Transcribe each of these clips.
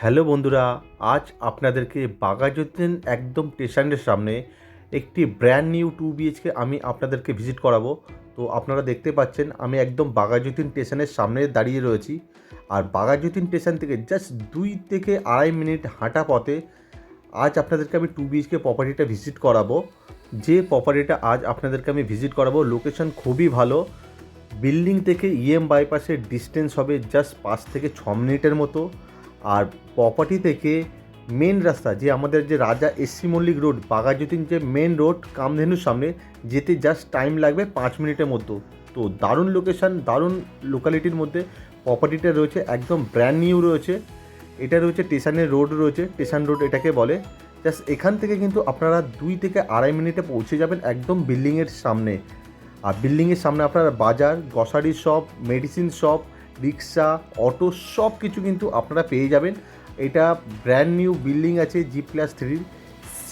Hello বন্ধুরা, আজ আপনাদেরকে বাগাজুদ্দিন একদম স্টেশনের সামনে একটি ব্র্যান্ড নিউ টু বিএইচকে আমি আপনাদেরকে ভিজিট করাবো। তো আপনারা দেখতে পাচ্ছেন, আমি একদম বাগাজুদ্দিন স্টেশনের সামনে দাঁড়িয়ে রয়েছি। আর বাগাজুদ্দিন স্টেশন থেকে জাস্ট দুই থেকে আড়াই মিনিট হাঁটা পথে আজ আপনাদেরকে আমি টু বিএইচকে প্রপার্টিটা ভিজিট করাবো। যে প্রপার্টিটা আজ আপনাদেরকে আমি ভিজিট করাবো লোকেশন খুবই ভালো। বিল্ডিং থেকে ইএম বাইপাসের ডিস্টেন্স হবে জাস্ট পাঁচ থেকে ছ মিনিটের মতো। আর প্রপার্টি থেকে মেন রাস্তা, যে আমাদের যে রাজা এসসি মল্লিক রোড বাঘাযতীন যে মেন রোড কামধেনুর সামনে, যেতে জাস্ট টাইম লাগবে পাঁচ মিনিটের মতো তো দারুণ লোকেশান দারুণ লোকালিটির মধ্যে প্রপার্টিটা রয়েছে, একদম ব্র্যান্ড নিউ রয়েছে। এটা রয়েছে স্টেশনের রোড রয়েছে স্টেশন রোড এটাকে বলে। জাস্ট এখান থেকে কিন্তু আপনারা দুই থেকে আড়াই মিনিটে পৌঁছে যাবেন একদম বিল্ডিংয়ের সামনে। আর বিল্ডিংয়ের সামনে আপনার বাজার গ্রসারি শপ মেডিসিন শপ রিক্সা, অটো সব কিছু কিন্তু আপনারা পেয়ে যাবেন। এটা ব্র্যান্ড নিউ বিল্ডিং আছে জি প্লাস থ্রির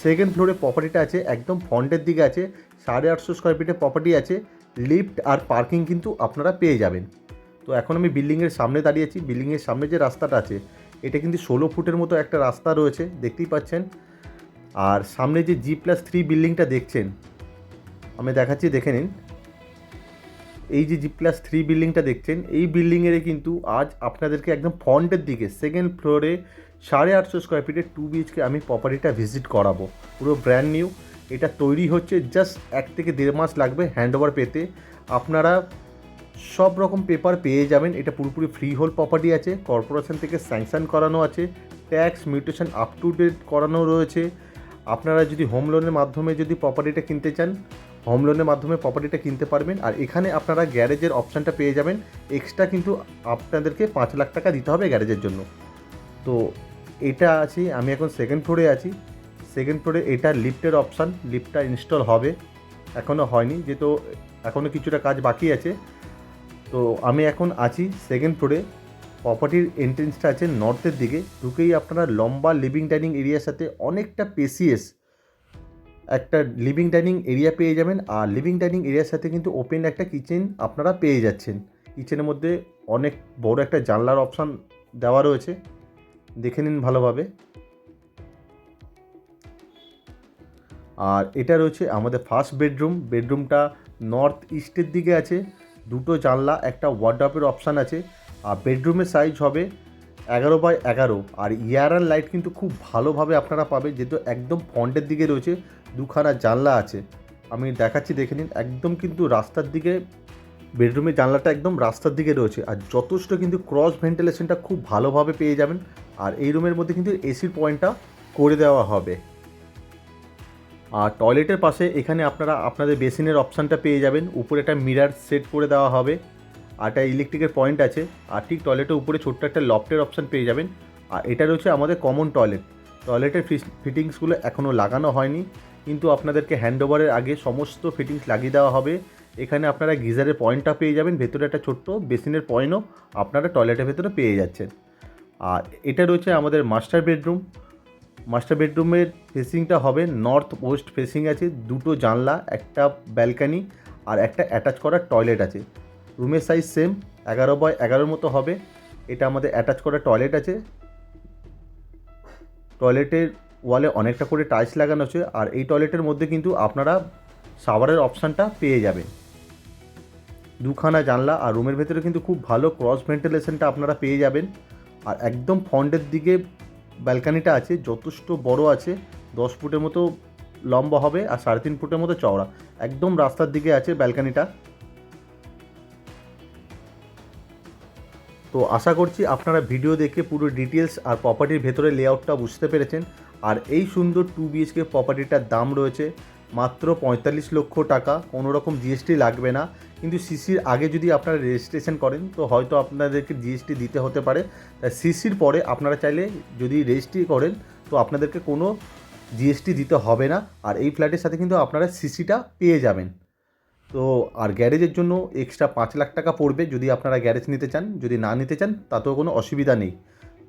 সেকেন্ড ফ্লোরে প্রপার্টিটা আছে, একদম ফ্রন্টের দিকে আছে। সাড়ে আটশো স্কোয়ার ফিটের প্রপার্টি আছে। লিফট আর পার্কিং কিন্তু আপনারা পেয়ে যাবেন। তো এখন আমি বিল্ডিংয়ের সামনে দাঁড়িয়ে আছি। বিল্ডিংয়ের সামনে যে রাস্তাটা আছে, এটা কিন্তু ষোলো ফুটের মতো একটা রাস্তা রয়েছে, দেখতেই পাচ্ছেন। আর সামনে যে জি প্লাস থ্রি বিল্ডিংটা দেখছেন, আমি দেখাচ্ছি, দেখে নিন। এই যে জি প্লাস থ্রি বিল্ডিংটা দেখছেন, এই বিল্ডিংয়ের কিন্তু আজ আপনাদেরকে একদম ফ্রন্টের দিকে সেকেন্ড ফ্লোরে সাড়ে আটশো স্কোয়ার ফিটের টু বিএইচকে আমি প্রপার্টিটা ভিজিট করাবো। পুরো ব্র্যান্ড নিউ এটা তৈরি হচ্ছে জাস্ট এক থেকে দেড় মাস লাগবে হ্যান্ড ওভার পেতে। আপনারা সব রকম পেপার পেয়ে যাবেন। এটা পুরোপুরি ফ্রি হোল প্রপার্টি আছে। কর্পোরেশন থেকে স্যাংশন করানো আছে। Tax mutation up to date করানো রয়েছে। আপনারা যদি হোম লোনের মাধ্যমে যদি প্রপার্টিটা কিনতে চান হোম লোনের মাধ্যমে প্রপার্টিটা কিনতে পারবেন। আর এখানে আপনারা গ্যারেজের অপশানটা পেয়ে যাবেন। এক্সট্রা কিন্তু আপনাদেরকে পাঁচ লাখ টাকা দিতে হবে গ্যারেজের জন্য। তো এটা আছি, আমি এখন সেকেন্ড ফ্লোরে আছি। সেকেন্ড ফ্লোরে এটা লিফটের অপশান লিফটটা ইনস্টল হবে। এখনও হয়নি, যেহেতু এখনও কিছুটা কাজ বাকি আছে। তো আমি এখন আছি সেকেন্ড ফ্লোরে প্রপার্টির এন্ট্রেন্সটা আছে নর্থের দিকে। ঢুকেই আপনারা লম্বা লিভিং ডাইনিং এরিয়ার সাথে অনেকটা পেসিএস একটা লিভিং ডাইনিং এরিয়া পেয়ে যাবেন। আর লিভিং ডাইনিং এরিয়ার সাথে কিন্তু ওপেন একটা কিচেন আপনারা পেয়ে যাচ্ছেন। কিচেনের মধ্যে অনেক বড় একটা জানলার অপশান দেওয়া রয়েছে। দেখে নিন ভালোভাবে। আর এটা রয়েছে আমাদের ফার্স্ট বেডরুম বেডরুমটা নর্থ ইস্টের দিকে আছে। দুটো জানলা, একটা ওয়ার্ড্রপের অপশান আছে। আর বেডরুমের সাইজ হবে এগারো বাই এগারো। আর ইয়ারার লাইট কিন্তু খুব ভালোভাবে আপনারা পাবে যেহেতু একদম ফ্রন্টের দিকে রয়েছে, দুখানা জানলা আছে। আমি দেখাচ্ছি, দেখে নিন, একদম কিন্তু রাস্তার দিকে বেডরুমের জানলাটা একদম রাস্তার দিকে রয়েছে। আর যথেষ্ট কিন্তু ক্রস ভেন্টিলেশনটা খুব ভালোভাবে পেয়ে যাবেন। আর এই রুমের মধ্যে কিন্তু এসির পয়েন্টটা করে দেওয়া হবে। আর টয়লেটের পাশে এখানে আপনারা, আপনাদের বেসিনের অপশানটা পেয়ে যাবেন। উপরে একটা মিরার সেট করে দেওয়া হবে। আর একটা ইলেকট্রিকের পয়েন্ট আছে, আর ঠিক টয়লেটের উপরে ছোট্ট একটা লফটের অপশান পেয়ে যাবেন। আর এটা রয়েছে আমাদের কমন টয়লেট টয়লেটের ফিটিংসগুলো এখনও লাগানো হয়নি, কিন্তু আপনাদেরকে হ্যান্ডওভারের আগে সমস্ত ফিটিংস লাগিয়ে দেওয়া হবে। এখানে আপনারা গিজারের পয়েন্টটা পেয়ে যাবেন, ভেতরে একটা ছোট্ট বেসিনের পয়েন্টও আপনারা টয়লেটের ভেতরে পেয়ে যাচ্ছেন। আর এটা রয়েছে আমাদের মাস্টার বেডরুম মাস্টার বেডরুমের ফেসিংটা হবে নর্থ ওয়েস্ট ফেসিং আছে, দুটো জানলা, একটা ব্যালকানি আর একটা অ্যাটাচ করা টয়লেট আছে। রুমের সাইজ সেম এগারো বাই এগারোর মতো হবে। এটা আমাদের অ্যাটাচ করা টয়লেট আছে। টয়লেটের ওয়ালে অনেকটা করে টাইলস লাগানো আছে আর এই টয়লেটের মধ্যে কিন্তু আপনারা সাওয়ারের অপশানটা পেয়ে যাবেন। দুখানা জানলা আর রুমের ভেতরে কিন্তু খুব ভালো ক্রস ভেন্টিলেশনটা আপনারা পেয়ে যাবেন। আর একদম ফ্রন্টের দিকে ব্যালকানিটা আছে, যথেষ্ট বড় আছে, দশ ফুটের মতো লম্বা হবে আর সাড়ে তিন ফুটের মতো চওড়া। একদম রাস্তার দিকে আছে ব্যালকানিটা তো আশা করছি আপনারা ভিডিও দেখে পুরো ডিটেলস আর প্রপার্টির ভেতরে লেআউটটা বুঝতে পেরেছেন। আর এই সুন্দর টু বিএইচকে প্রপার্টিটার দাম রয়েছে মাত্র পঁয়তাল্লিশ লক্ষ টাকা। কোনো রকম জিএসটি লাগবে না। কিন্তু সিসির আগে যদি আপনারা রেজিস্ট্রেশন করেন, তো হয়তো আপনাদেরকে জিএসটি দিতে হতে পারে। তাই সিসির পরে আপনারা চাইলে যদি রেজিস্ট্রি করেন, তো আপনাদেরকে কোনো জিএসটি দিতে হবে না। আর এই ফ্ল্যাটের সাথে কিন্তু আপনারা সিসিটা পেয়ে যাবেন। তো আর গ্যারেজের জন্য এক্সট্রা পাঁচ লাখ টাকা পড়বে যদি আপনারা গ্যারেজ নিতে চান, যদি না নিতে চান, তাতেও কোনো অসুবিধা নেই।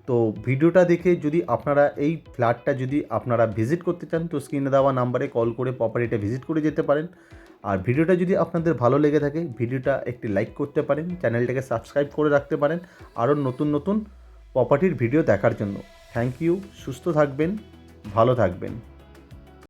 তো ভিডিওটা দেখে যদি আপনারা এই ফ্ল্যাটটা যদি আপনারা ভিজিট করতে চান, তো স্ক্রিনে দেওয়া নাম্বারে কল করে প্রপার্টিটা ভিজিট করে যেতে পারেন। আর ভিডিওটা যদি আপনাদের ভালো লেগে থাকে, ভিডিওটা একটি লাইক করতে পারেন, চ্যানেলটাকে সাবস্ক্রাইব করে রাখতে পারেন আরও নতুন নতুন প্রপার্টির ভিডিও দেখার জন্য। থ্যাংক ইউ সুস্থ থাকবেন, ভালো থাকবেন।